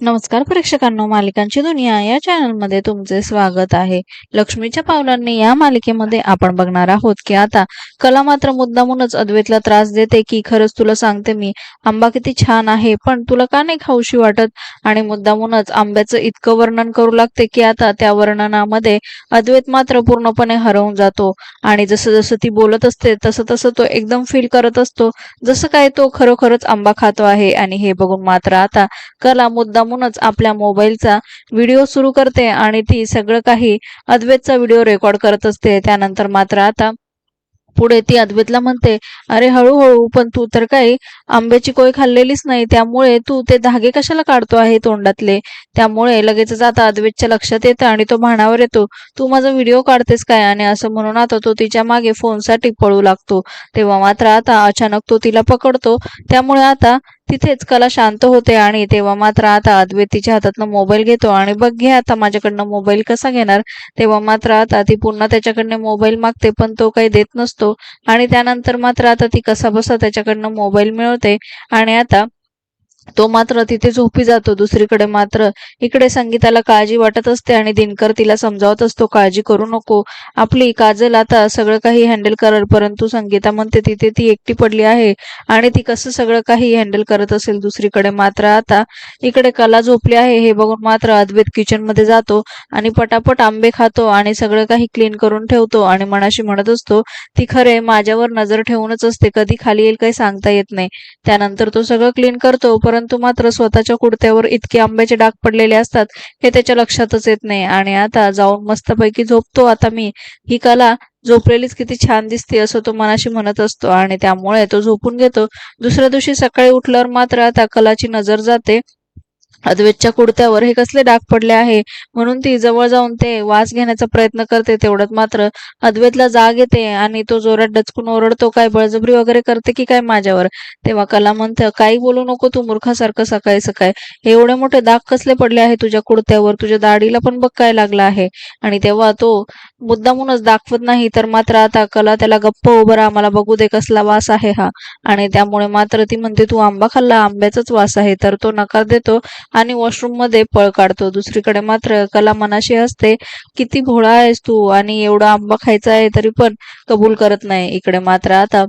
नमस्कार प्रेक्षकांनो मालिकांची दुनिया या चॅनलमध्ये तुमचे स्वागत आहे. लक्ष्मीच्या पावलांनी या मालिकेमध्ये आपण बघणार आहोत की आता कला मात्र मुद्दामूनच अद्वैतला त्रास देते की खरंच तुला सांगते मी आंबा किती छान आहे पण तुला का नाही खाऊशी वाटत? आणि मुद्दामूनच आंब्याचं इतकं वर्णन करू लागते की आता त्या वर्णनामध्ये अद्वैत मात्र पूर्णपणे हरवून जातो. आणि जसं जसं ती बोलत असते तसं तसं तो एकदम फील करत असतो. जसं काय तो खरोखरच आंबा खातो आहे. आणि हे बघून मात्र आता कला मुद्दामूनच आपल्या मोबाईलचा व्हिडिओ सुरू करते आणि ती सगळं काही अद्वैतचा व्हिडिओ रेकॉर्ड करत असते. त्यानंतर मात्र आता पुढे ती अद्वैतला म्हणते अरे हळूहळू पण तू तर काही आंब्याची कोय खाल्लेलीच नाही. त्यामुळे तू ते धागे कशाला काढतो आहे तोंडातले? त्यामुळे लगेचच आता अद्वैतच्या लक्षात येतं आणि तो भानावर येतो. तू माझा व्हिडिओ काढतेस काय? आणि असं म्हणून आता तो तिच्यामागे फोनसाठी पळू लागतो. तेव्हा मात्र आता अचानक तो तिला पकडतो. त्यामुळे आता तिथेच कला शांत होते आणि तेव्हा मात्र आता अद्वैत तिच्या हातातनं मोबाईल घेतो. आणि बघ घे आता माझ्याकडनं मोबाईल कसा घेणार? तेव्हा मात्र आता ती पुन्हा त्याच्याकडनं मोबाईल मागते पण तो काही देत नसतो. आणि त्यानंतर मात्र आता ती कसा बसा त्याच्याकडनं मोबाईल मिळवते. आणि आता तो मात्र तिथे झोपी जातो. दुसरीकडे मात्र इकडे संगीताला काळजी वाटत असते आणि दिनकर तिला समजावत असतो काळजी करू नको. आपली काजल आता सगळं काही हँडल करल परंतु संगीता म्हणते तिथे ती एकटी पडली आहे आणि ती कसं सगळं काही हँडल करत असेल? दुसरीकडे मात्र आता इकडे कला झोपली आहे. हे बघून मात्र अद्वैत किचनमध्ये जातो आणि पटापट आंबे खातो आणि सगळं काही क्लीन करून ठेवतो आणि मनाशी म्हणत असतो ती खरे माझ्यावर नजर ठेवूनच असते. कधी खाली येईल काही सांगता येत नाही. त्यानंतर तो सगळं क्लीन करतो. परंतु मात्र स्वतःच्या कुडत्यावर इतके आंब्याचे डाग पडलेले असतात हे त्याच्या लक्षातच येत नाही. आणि आता जाऊन मस्तपैकी झोपतो. आता मी ही कला झोपलेलीच किती छान दिसते असं तो मनाशी म्हणत असतो. आणि त्यामुळे तो झोपून घेतो. दुसऱ्या दिवशी सकाळी उठल्यावर मात्र आता कलाची नजर जाते. अद्वेतच्या कुडत्यावर हे कसले डाग पडले आहे? म्हणून ती जवळ जाऊन ते वास घेण्याचा प्रयत्न करते तेवढ्यात मात्र अद्वैतला जाग येते आणि तो जोरात डचकून ओरडतो काय बळजबरी वगैरे करते की काय माझ्यावर? तेव्हा कला म्हणतं काही बोलू नको तू मूर्खासारखं सकाळी सकाळी. एवढे मोठे दाग कसले पडले आहे तुझ्या कुडत्यावर? तुझ्या दाढीला पण बघ काय लागला आहे. आणि तेव्हा तो मुद्दामूनच दाखवत नाही तर मात्र आता कला त्याला गप्प उभं राहा मला बघू दे कसला वास आहे हा. आणि त्यामुळे मात्र ती म्हणते तू आंबा खाल्ला आंब्याचाच वास आहे. तर तो नकार देतो आणि वॉशरूममध्ये पळ काढतो. दुसरीकडे मात्र कला मनाशी असते. किती भोळा आहेस तू आणि एवढा आंबा खायचा आहे तरी पण कबूल करत नाही. इकडे मात्र आता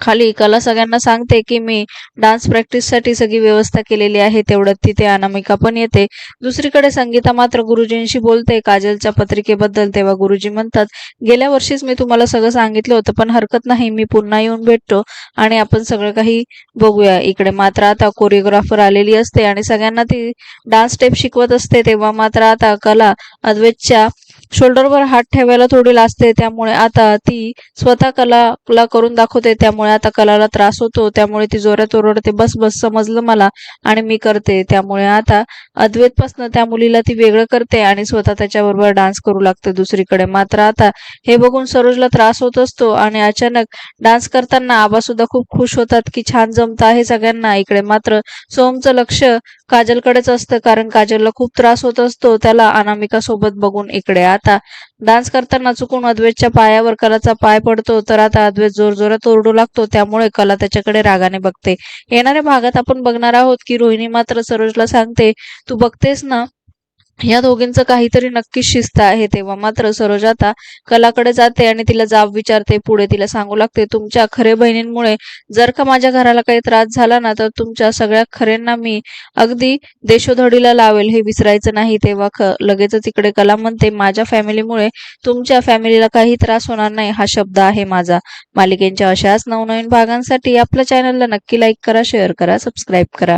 खाली कला सगळ्यांना सांगते की मी डान्स प्रॅक्टिससाठी सगळी व्यवस्था केलेली आहे तेवढ्यात तिथे अनामिका पण येते. दुसरीकडे संगीता मात्र गुरुजींशी बोलते काजलच्या पत्रिकेबद्दल तेव्हा गुरुजी म्हणतात गेल्या वर्षीच मी तुम्हाला सगळं सांगितलं होतं पण हरकत नाही मी पुन्हा येऊन भेटतो आणि आपण सगळं काही बघूया. इकडे मात्र आता कोरिओग्राफर आलेली असते आणि सगळ्यांना ती डान्स स्टेप शिकवत असते तेव्हा मात्र आता कला अद्वैतच्या शोल्डरवर हात ठेवायला थोडी लाजते त्यामुळे आता ती स्वतः कलाला करून दाखवते त्यामुळे आता कलाला त्रास होतो त्यामुळे ती जोरात ओरडते बस बस समजलं मला आणि मी करते त्यामुळे आता अद्वैतपासनं त्या मुलीला ती वेगळं करते आणि स्वतः त्याच्याबरोबर डान्स करू लागते दुसरीकडे. मात्र आता हे बघून सरोजला त्रास होत असतो आणि अचानक डान्स करताना आबा सुद्धा खूप खुश होतात की छान जमत आहे सगळ्यांना इकडे. मात्र सोमचं लक्ष काजलकडेच असतं कारण काजलला खूप त्रास होत असतो त्याला अनामिका सोबत बघून इकडे आता आता. डान्स करताना चुकून अद्वैतच्या पायावर कलाचा पाय पडतो तर आता अद्वैत जोर जोरात ओरडू लागतो त्यामुळे कला त्याच्याकडे रागाने बघते. येणाऱ्या भागात आपण बघणार आहोत की रोहिणी मात्र सरोजला सांगते तू बघतेस ना या दोघींचं काहीतरी नक्कीच शिस्त आहे तेव्हा मात्र सरोज आता कलाकडे जाते आणि तिला जाब विचारते पुढे तिला सांगू लागते तुमच्या खरे बहिणींमुळे जर का माझ्या घराला काही त्रास झाला ना तर तुमच्या सगळ्या खऱ्यांना मी अगदी देशोधडीला लावेल हे विसरायचं नाही. तेव्हा ख लगेचच इकडे कला म्हणते माझ्या फॅमिलीमुळे तुमच्या फॅमिलीला काही त्रास होणार नाही हा शब्द आहे माझा. मालिकेंच्या अशाच नवनवीन भागांसाठी आपल्या चॅनलला नक्की लाईक करा शेअर करा सबस्क्राईब करा.